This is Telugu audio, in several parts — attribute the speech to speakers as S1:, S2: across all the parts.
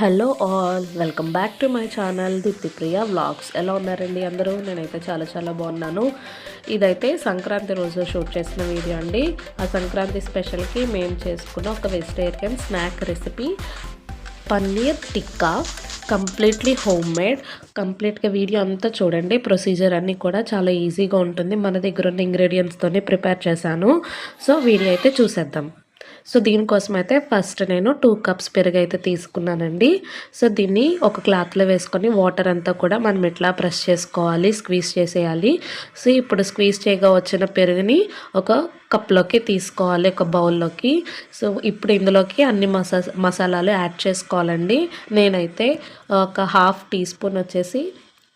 S1: Hello all welcome back to my channel Deepthipriya vlogs. ఎలా ఉన్నారండి అందరూ? నేనైతే చాలా చాలా బాగున్నాను. ఇదైతే సంక్రాంతి రోజు షూట్ చేసిన వీడియో అండి. ఆ సంక్రాంతి స్పెషల్కి మేము చేసుకున్న ఒక vegetarian snack recipe paneer tikka completely home made కంప్లీట్గా వీడియో అంతా చూడండి. ప్రొసీజర్ అన్నీ కూడా చాలా ఈజీగా ఉంటుంది. మన దగ్గర ఉన్న ఇంగ్రీడియంట్స్తోనే ప్రిపేర్ చేశాను. సో వీడియో అయితే చూసేద్దాం. సో దీనికోసం అయితే ఫస్ట్ నేను టూ కప్స్ పెరుగు అయితే తీసుకున్నానండి. సో దీన్ని ఒక క్లాత్లో వేసుకొని వాటర్ అంతా కూడా మనం ఇట్లా ప్రెస్ చేసుకోవాలి స్క్వీజ్ చేసేయాలి. సో ఇప్పుడు స్క్వీజ్ చేయగా వచ్చిన పెరుగుని ఒక కప్లోకి తీసుకోవాలి ఒక బౌల్లోకి. సో ఇప్పుడు ఇందులోకి అన్ని మసా మసాలాలు యాడ్ చేసుకోవాలండి. నేనైతే ఒక హాఫ్ టీ స్పూన్ వచ్చేసి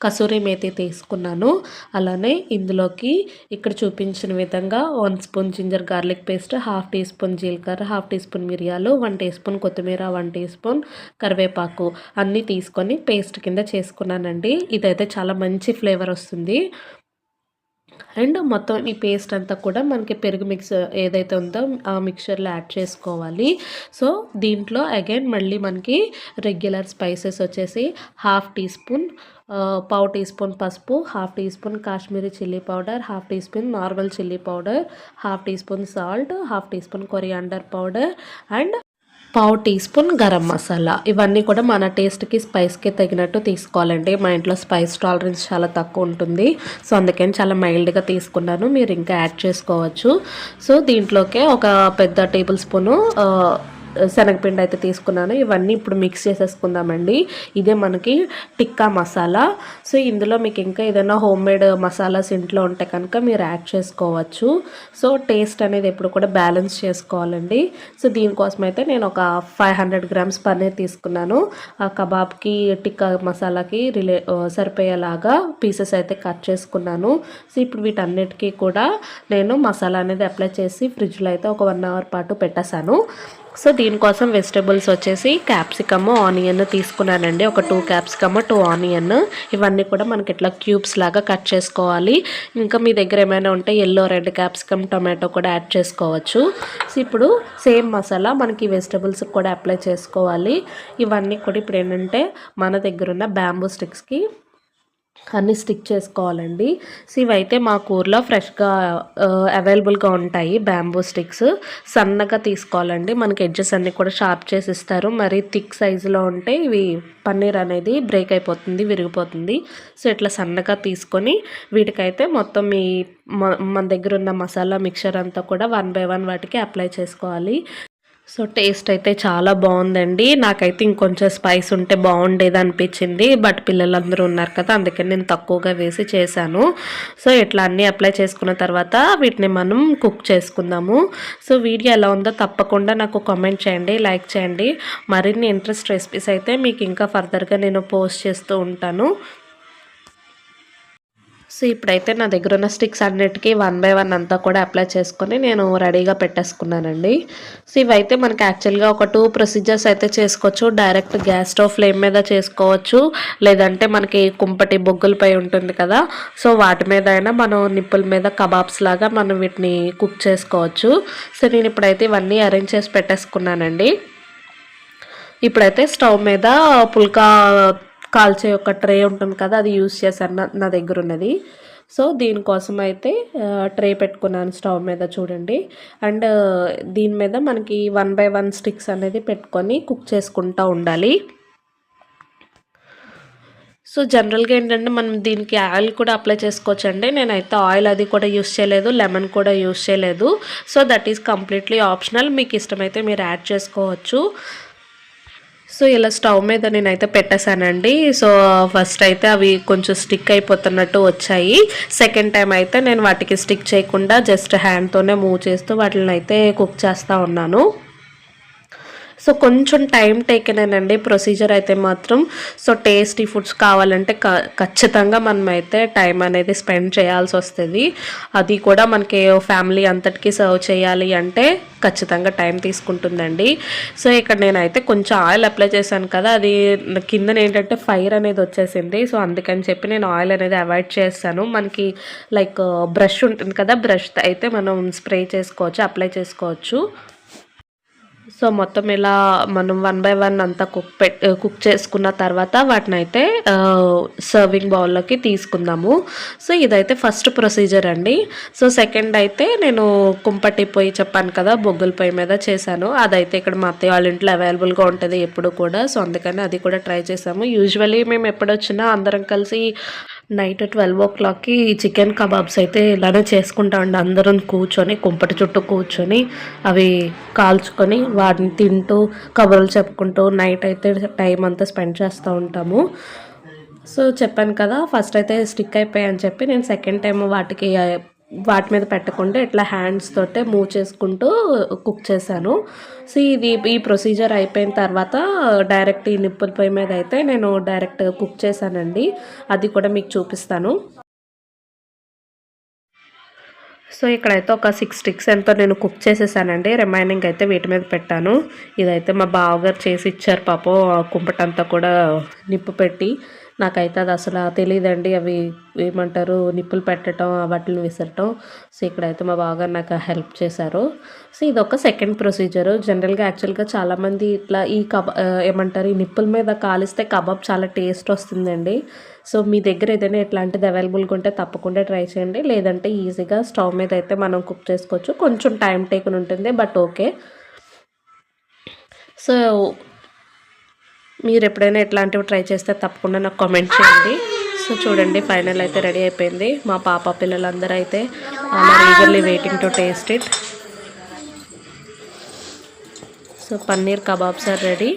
S1: కసూరి మేతి తీసుకున్నాను. అలానే ఇందులోకి ఇక్కడ చూపించిన విధంగా one spoon ginger garlic paste half teaspoon జీలకర్ర హాఫ్ టీ స్పూన్ మిరియాలు వన్ టీ స్పూన్ కొత్తిమీర వన్ టీ స్పూన్ కరివేపాకు అన్నీ తీసుకొని పేస్ట్ కింద చేసుకున్నానండి. ఇదైతే చాలా మంచి ఫ్లేవర్ వస్తుంది. అండ్ మొత్తం ఈ పేస్ట్ అంతా కూడా మనకి పెరుగు మిక్స్ ఏదైతే ఉందో ఆ మిక్చర్లో యాడ్ చేసుకోవాలి. సో దీంట్లో అగైన్ మళ్ళీ మనకి రెగ్యులర్ స్పైసెస్ వచ్చేసి హాఫ్ టీ స్పూన్ పావు టీ స్పూన్ పసుపు half teaspoon Kashmiri chilli powder half teaspoon normal chilli powder half teaspoon salt half teaspoon coriander powder and పావు టీ స్పూన్ గరం మసాలా. ఇవన్నీ కూడా మన టేస్ట్కి స్పైస్కి తగినట్టు తీసుకోవాలండి. మా ఇంట్లో స్పైస్ టాలరెన్స్ చాలా తక్కువ ఉంటుంది. సో అందుకని చాలా మైల్డ్గా తీసుకున్నాను. మీరు ఇంకా యాడ్ చేసుకోవచ్చు. సో దీంట్లోకే ఒక పెద్ద టేబుల్ స్పూను శనగపిండి అయితే తీసుకున్నాను. ఇవన్నీ ఇప్పుడు మిక్స్ చేసేసుకుందామండి. ఇదే మనకి టిక్కా మసాలా. సో ఇందులో మీకు ఇంకా ఏదైనా హోమ్ మేడ్ మసాలాస్ ఇంట్లో ఉంటే కనుక మీరు యాడ్ చేసుకోవచ్చు. సో టేస్ట్ అనేది ఎప్పుడు కూడా బ్యాలెన్స్ చేసుకోవాలండి. సో దీనికోసం అయితే నేను ఒక ఫైవ్ హండ్రెడ్ గ్రామ్స్ పన్నీర్ తీసుకున్నాను. ఆ కబాబ్కి టిక్కా మసాలాకి రిలే సరిపోయేలాగా పీసెస్ అయితే కట్ చేసుకున్నాను. సో ఇప్పుడు వీటన్నిటికీ కూడా నేను మసాలా అనేది అప్లై చేసి ఫ్రిడ్జ్లో అయితే ఒక వన్ అవర్ పాటు పెట్టేశాను. సో దీనికోసం వెజిటబుల్స్ వచ్చేసి క్యాప్సికమ్ ఆనియన్ తీసుకున్నానండి. ఒక టూ క్యాప్సికమ్ టూ ఆనియన్. ఇవన్నీ కూడా మనకి ఇట్లా క్యూబ్స్ లాగా కట్ చేసుకోవాలి. ఇంకా మీ దగ్గర ఏమైనా ఉంటే ఎల్లో రెడ్ క్యాప్సికమ్ టొమాటో కూడా యాడ్ చేసుకోవచ్చు. సో ఇప్పుడు సేమ్ మసాలా మనకి వెజిటేబుల్స్కి కూడా అప్లై చేసుకోవాలి. ఇవన్నీ కూడా ఇప్పుడు ఏంటంటే మన దగ్గర ఉన్న బ్యాంబూ స్టిక్స్కి అన్నీ స్టిక్ చేసుకోవాలండి. సో ఇవైతే మా కూరలో ఫ్రెష్గా అవైలబుల్గా ఉంటాయి బ్యాంబూ స్టిక్స్. సన్నగా తీసుకోవాలండి. మనకి ఎడ్జెస్ అన్నీ కూడా షార్ప్ చేసి ఇస్తారు. మరి థిక్ సైజులో ఉంటే ఇవి పన్నీర్ అనేది బ్రేక్ అయిపోతుంది విరిగిపోతుంది. సో ఇట్లా సన్నగా తీసుకొని వీటికైతే మొత్తం ఈ మన దగ్గర ఉన్న మసాలా మిక్చర్ అంతా కూడా వన్ బై వన్ వాటికి అప్లై చేసుకోవాలి. సో టేస్ట్ అయితే చాలా బాగుందండి. నాకైతే ఇంకొంచెం స్పైస్ ఉంటే బాగుండేది అనిపించింది. బట్ పిల్లలందరూ ఉన్నారు కదా అందుకని నేను తక్కువగా వేసి చేశాను. సో ఇట్లా అన్నీ అప్లై చేసుకున్న తర్వాత వీటిని మనం కుక్ చేసుకుందాము. సో వీడియో ఎలా ఉందో తప్పకుండా నాకు కామెంట్ చేయండి లైక్ చేయండి. మరిన్ని ఇంట్రెస్ట్ రెసిపీస్ అయితే మీకు ఇంకా ఫర్దర్గా నేను పోస్ట్ చేస్తూ ఉంటాను. సో ఇప్పుడైతే నా దగ్గర ఉన్న స్టిక్స్ అన్నిటికీ వన్ బై వన్ అంతా కూడా అప్లై చేసుకొని నేను రెడీగా పెట్టేసుకున్నానండి. సో ఇవైతే మనకి యాక్చువల్గా ఒక టూ ప్రొసీజర్స్ అయితే చేసుకోవచ్చు. డైరెక్ట్ గ్యాస్ స్టవ్ ఫ్లేమ్ మీద చేసుకోవచ్చు. లేదంటే మనకి కుంపటి బొగ్గులపై ఉంటుంది కదా. సో వాటి మీద అయినా మనం నిప్పుల మీద కబాబ్స్ లాగా మనం వీటిని కుక్ చేసుకోవచ్చు. సో నేను ఇప్పుడైతే ఇవన్నీ అరేంజ్ చేసి పెట్టేసుకున్నానండి. ఇప్పుడైతే స్టవ్ మీద పుల్కా కాల్చే ఒక ట్రే ఉంటుంది కదా అది యూస్ చేశాను నా నా దగ్గర ఉన్నది. సో దీనికోసం అయితే ట్రే పెట్టుకున్నాను స్టవ్ మీద చూడండి. అండ్ దీని మీద మనకి వన్ బై వన్ స్టిక్స్ అనేది పెట్టుకొని కుక్ చేసుకుంటూ ఉండాలి. సో జనరల్గా ఏంటంటే మనం దీనికి ఆయిల్ కూడా అప్లై చేసుకోవచ్చండి. నేనైతే ఆయిల్ అది కూడా యూస్ చేయలేదు లెమన్ కూడా యూస్ చేయలేదు. So that is completely optional. మీకు ఇష్టమైతే మీరు యాడ్ చేసుకోవచ్చు. సో ఇలా స్టవ్ మీద నేనైతే పెట్టేశానండి. సో ఫస్ట్ అయితే అవి కొంచెం స్టిక్ అయిపోతున్నట్టు వచ్చాయి. సెకండ్ టైం అయితే నేను వాటికి స్టిక్ చేయకుండా జస్ట్ హ్యాండ్తోనే మూవ్ చేస్తూ వాటిని అయితే కుక్ చేస్తూ ఉన్నాను. సో కొంచెం టైం టేకెనేనండి ప్రొసీజర్ అయితే మాత్రం. సో టేస్టీ ఫుడ్స్ కావాలంటే ఖచ్చితంగా మనం అయితే టైం అనేది స్పెండ్ చేయాల్సి వస్తుంది. అది కూడా మనకి ఫ్యామిలీ అంతటికి సర్వ్ చేయాలి అంటే ఖచ్చితంగా టైం తీసుకుంటుందండి. సో ఇక్కడ నేనైతే కొంచెం ఆయిల్ అప్లై చేశాను కదా అది కింద ఏంటంటే ఫైర్ అనేది వచ్చేసింది. సో అందుకని చెప్పి నేను ఆయిల్ అనేది అవాయిడ్ చేస్తాను. మనకి లైక్ బ్రష్ ఉంటుంది కదా బ్రష్ అయితే మనం స్ప్రే చేసుకోవచ్చు అప్లై చేసుకోవచ్చు. సో మొత్తం ఇలా మనం వన్ బై వన్ అంతా కుక్ పెట్ కుక్ చేసుకున్న తర్వాత వాటిని అయితే సర్వింగ్ బౌల్లోకి తీసుకుందాము. సో ఇదైతే ఫస్ట్ ప్రొసీజర్ అండి. సో సెకండ్ అయితే నేను కుంపటి పొయ్యి చెప్పాను కదా బొగ్గుల పొయ్యి మీద చేశాను. అదైతే ఇక్కడ మా అత్తయ్య వాళ్ళ ఇంట్లో అవైలబుల్గా ఉంటుంది ఎప్పుడు కూడా. సో అందుకని అది కూడా ట్రై చేసాము యూజువలీ మేము ఎప్పుడొచ్చినా అందరం కలిసి నైట్ ట్వెల్వ్ ఓ క్లాక్కి చికెన్ కబాబ్స్ అయితే ఇలానే చేసుకుంటామండి. అందరం కూర్చొని కుంపటి చుట్టూ కూర్చొని అవి కాల్చుకొని వాటిని తింటూ కబుర్లు చెప్పుకుంటూ నైట్ అయితే టైం అంతా స్పెండ్ చేస్తూ ఉంటాము. సో చెప్పాను కదా ఫస్ట్ అయితే స్టిక్ అయిపోయాయని చెప్పి నేను సెకండ్ టైం వాటికి వాటి మీద పెట్టకుండా ఇట్లా హ్యాండ్స్ తోటే మూవ్ చేసుకుంటూ కుక్ చేశాను. సో ఇది ఈ ప్రొసీజర్ అయిపోయిన తర్వాత డైరెక్ట్ ఈ నిప్పుల పొయ్యి మీద అయితే నేను డైరెక్ట్ కుక్ చేశానండి. అది కూడా మీకు చూపిస్తాను. సో ఇక్కడైతే ఒక సిక్స్ స్టిక్స్ ఎంతో నేను కుక్ చేసేసానండి. రిమైనింగ్ అయితే వీటి మీద పెట్టాను. ఇదైతే మా బావగారు చేసి ఇచ్చారు పాపం కుంపటంతా కూడా నిప్పు పెట్టి. నాకైతే అది అసలు తెలియదండి అవి ఏమంటారు? నిప్పులు పెట్టడం వాటిని విసరటం. సో ఇక్కడైతే మా బాగా నాకు హెల్ప్ చేశారు. సో ఇది ఒక సెకండ్ ప్రొసీజరు. జనరల్గా యాక్చువల్గా చాలామంది ఇట్లా ఈ కబా ఏమంటారు? ఈ నిప్పుల మీద కాలిస్తే కబాబ్ చాలా టేస్ట్ వస్తుందండి. సో మీ దగ్గర ఏదైనా ఇట్లాంటిది అవైలబుల్గా ఉంటే తప్పకుండా ట్రై చేయండి. లేదంటే ఈజీగా స్టవ్ మీద అయితే మనం కుక్ చేసుకోవచ్చు. కొంచెం టైం టేకన్ ఉంటుంది బట్ ఓకే. సో మీరు ఎప్పుడైనా ఇట్లాంటివి ట్రై చేస్తే తప్పకుండా నాకు కామెంట్ చేయండి. సో చూడండి ఫైనల్ అయితే రెడీ అయిపోయింది. మా పాప పిల్లలందరూ అయితే eagerly waiting to taste it so paneer kebabs are ready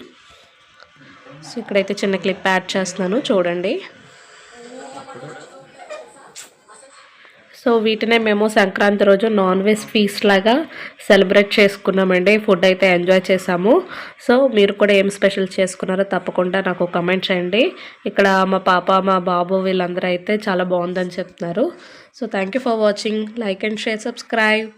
S1: so ఇక్కడైతే చిన్న క్లిప్ యాడ్ చేస్తున్నాను చూడండి. సో వీటినే మేము సంక్రాంతి రోజు నాన్ వెజ్ ఫీస్ట్ లాగా సెలబ్రేట్ చేసుకున్నామండి. ఫుడ్ అయితే ఎంజాయ్ చేసాము. సో మీరు కూడా ఏం స్పెషల్ చేసుకున్నారో తప్పకుండా నాకు కమెంట్ చేయండి. ఇక్కడ మా పాప మా బాబు వీళ్ళందరూ అయితే చాలా బాగుందని చెప్తున్నారు. So thank for watching like and share subscribe